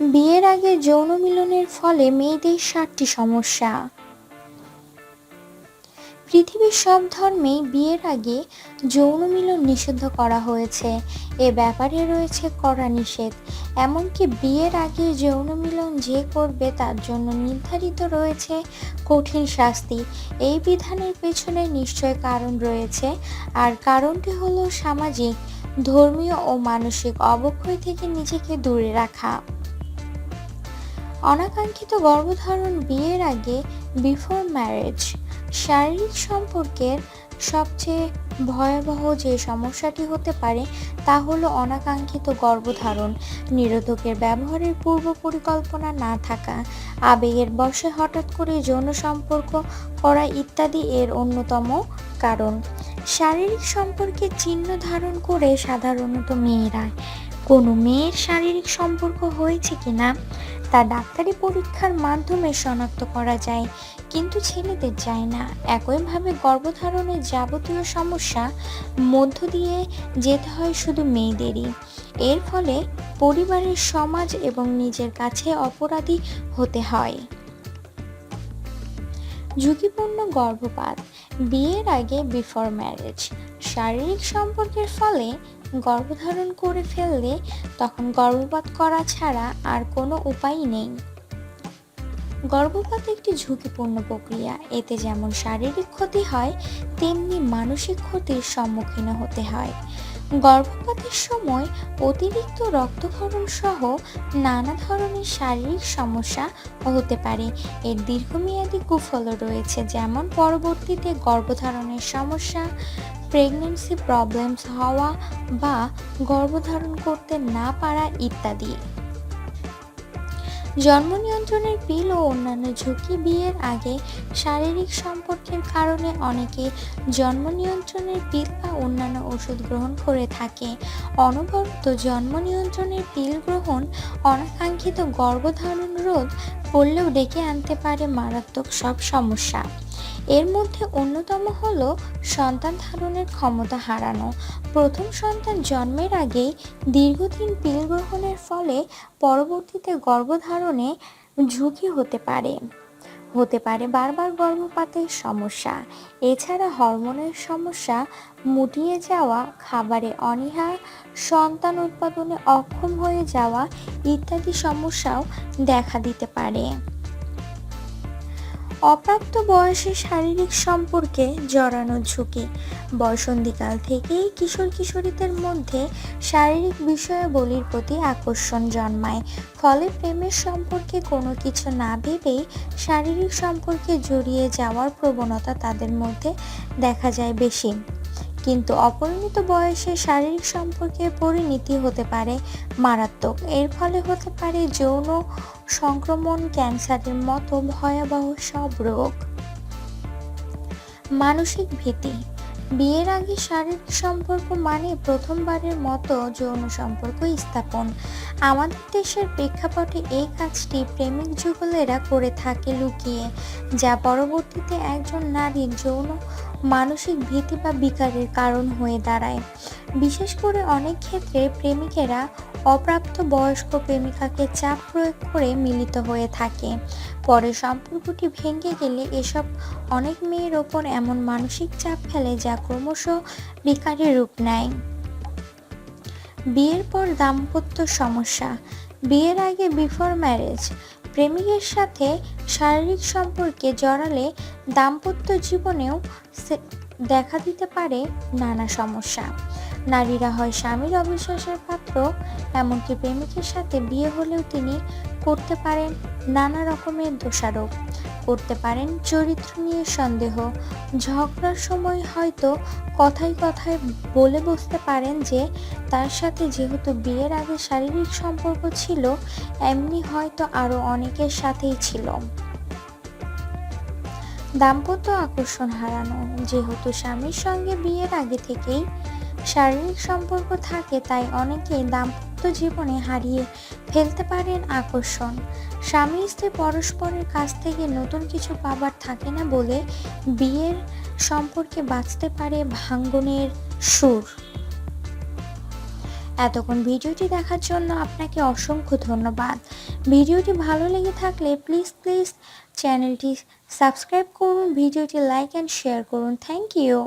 বিয়ের আগে যৌন মিলনের ফলে মেয়েদের সাতটি সমস্যা। পৃথিবীর সব ধর্মেই বিয়ের আগে যৌন মিলন নিষিদ্ধ করা হয়েছে। এ ব্যাপারে রয়েছে কড়া নিষেধ। এমনকি বিয়ের আগে যৌন মিলন যে করবে তার জন্য নির্ধারিত রয়েছে কঠিন শাস্তি। এই বিধানের পেছনে নিশ্চয় কারণ রয়েছে। আর কারণটি হলো সামাজিক, ধর্মীয় ও মানসিক অবক্ষয় থেকে নিজেকে দূরে রাখা। অনাকাঙ্ক্ষিত গর্ভধারণ বিয়ের আগে বিফোর ম্যারেজ শারীরিক সম্পর্কের সবচেয়ে ভয়াবহ যে সমস্যাটি হতে পারে তা হলো অনাকাঙ্ক্ষিত গর্ভধারণ। নিরোধকের ব্যবহারের পূর্ব পরিকল্পনা না থাকা, আবেগের বশে হঠাৎ করে যৌন সম্পর্ক করা ইত্যাদি এর অন্যতম কারণ। শারীরিক সম্পর্কে চিহ্ন ধারণ করে সাধারণত মেয়েরা, কোনো মেয়ের শারীরিক সম্পর্ক হয়েছে কিনা তা ডাক্তারি পরীক্ষার মাধ্যমে শনাক্ত করা যায়। কিন্তু ছেলেদের যায় না। একইভাবে গর্ভধারণের যাবতীয় সমস্যা মধ্য দিয়ে যেতে হয় শুধু মেয়েদেরই। এর ফলে পরিবারের সমাজ এবং নিজের কাছে অপরাধী হতে হয়। ঝুঁকিপূর্ণ গর্ভপাত। বিয়ের আগে বিফোর ম্যারেজ শারীরিক সম্পর্কের ফলে গর্ভধারণ করে ফেললে তখন গর্ভপাত করা ছাড়া আর কোনো উপায় নেই। গর্ভপাত একটি ঝুঁকিপূর্ণ প্রক্রিয়া। এতে যেমন শারীরিক ক্ষতি হয়, তেমনি মানসিক ক্ষতির সম্মুখীন হতে হয়। গর্ভপাতের সময় অতিরিক্ত রক্তক্ষরণ সহ নানা ধরনের শারীরিক সমস্যা হতে পারে। এর দীর্ঘমেয়াদী কুফলও রয়েছে, যেমন পরবর্তীতে গর্ভধারণের সমস্যা প্রেগনেন্সি প্রবলেমস হওয়া বা গর্ভধারণ করতে না পারা ইত্যাদি। জন্ম নিয়ন্ত্রণের পিল ও অন্যান্য ঝুঁকি বিয়ের আগে শারীরিক সম্পর্কের কারণে অনেকে জন্ম নিয়ন্ত্রণের পিল বা অন্যান্য ওষুধ গ্রহণ করে থাকে। অনবরত জন্ম নিয়ন্ত্রণের পিল গ্রহণ অনাকাঙ্ক্ষিত গর্ভধারণ রোধ করলেও ডেকে আনতে পারে মারাত্মক সব সমস্যা। এর মধ্যে অন্যতম হল সন্তান ধারণের ক্ষমতা হারানো। প্রথম সন্তান জন্মের আগেই দীর্ঘদিন পিল গ্রহণের ফলে পরবর্তীতে গর্ভধারণে ঝুঁকি হতে পারে। হতে পারে বারবার গর্ভপাতের সমস্যা। এছাড়া হরমোনের সমস্যা, মুটিয়ে যাওয়া, খাবারে অনীহা, সন্তান উৎপাদনে অক্ষম হয়ে যাওয়া ইত্যাদি সমস্যাও দেখা দিতে পারে। অপ্রাপ্ত বয়সে শারীরিক সম্পর্কে জড়ানোর ঝুঁকি। বসন্তীকাল থেকেই কিশোর কিশোরীদের মধ্যে শারীরিক বিষয়াবলীর প্রতি আকর্ষণ জন্মায়। ফলে প্রেমের সম্পর্কে কোনো কিছু না ভেবেই শারীরিক সম্পর্কে জড়িয়ে যাওয়ার প্রবণতা তাদের মধ্যে দেখা যায় বেশি। কিন্তু অপরিণত বয়সে শারীরিক সম্পর্কের পরিণতি হতে পারে মারাত্মক। এর ফলে হতে পারে যৌন সংক্রমণ, ক্যান্সারের মতো ভয়াবহ সব রোগ। মানসিক ভীতি। বিয়ের আগে শারীরিক সম্পর্ক মানে প্রথমবারের মতো যৌন সম্পর্ক স্থাপন। আমাদের দেশের প্রেক্ষাপটে এই কাজটি প্রেমিক যুগলেরা করে থাকে লুকিয়ে, যা পরবর্তীতে একজন নারীর যৌন মানসিক ভীতি বা বিকারের কারণ হয়ে দাঁড়ায়। বিশেষ করে অনেক ক্ষেত্রে প্রেমিকেরা অপ্রাপ্ত বয়স্ক প্রেমিকাকে চাপ প্রয়োগ করে মিলিত হয়ে থাকে। পরে সম্পর্কটি ভেঙে গেলে এসব অনেক মেয়ের ওপর এমন মানসিক চাপ ফেলে যা ক্রমশ বিকারের রূপ নেয়। বিয়ের পর দাম্পত্য সমস্যা। বিয়ের আগে বিফোর ম্যারেজ প্রেমিকের সাথে শারীরিক সম্পর্কে জড়ালে দাম্পত্য জীবনেও দেখা দিতে পারে নানা সমস্যা। নারীরা হয় স্বামীর অবিশ্বাসের পাত্র, এমনকি প্রেমিকের সাথে বিয়ে হলেও তিনি করতে পারেন নানা রকমের দোষারোপ। করতে পারেন চরিত্র নিয়ে সন্দেহ। ঝগড়ার সময় হয়তো কথায় কথায় বলে বসতে পারেন যে তার সাথে যেহেতু বিয়ের আগে শারীরিক সম্পর্ক ছিল, এমনি হয়তো আরও অনেকের সাথেই ছিল। দাম্পত্য আকর্ষণ হারানো, যেহেতু স্বামীর সঙ্গে বিয়ের আগে থেকেই শারীরিক সম্পর্ক থাকে, তাই অনেকেই দাম্পত্য জীবনে হারিয়ে ফেলতে পারেন আকর্ষণ। স্বামী স্ত্রী পরস্পরের কাছ থেকে নতুন কিছু পাবার থাকে না বলে বিয়ের সম্পর্কে বাঁচতে পারে ভাঙ্গনের সুর। এতক্ষণ ভিডিওটি দেখার জন্য আপনাকে অসংখ্য ধন্যবাদ। ভিডিওটি ভালো লেগে থাকলে প্লিজ প্লিজ চ্যানেলটি সাবস্ক্রাইব করুন, ভিডিওটি লাইক অ্যান্ড শেয়ার করুন। Thank you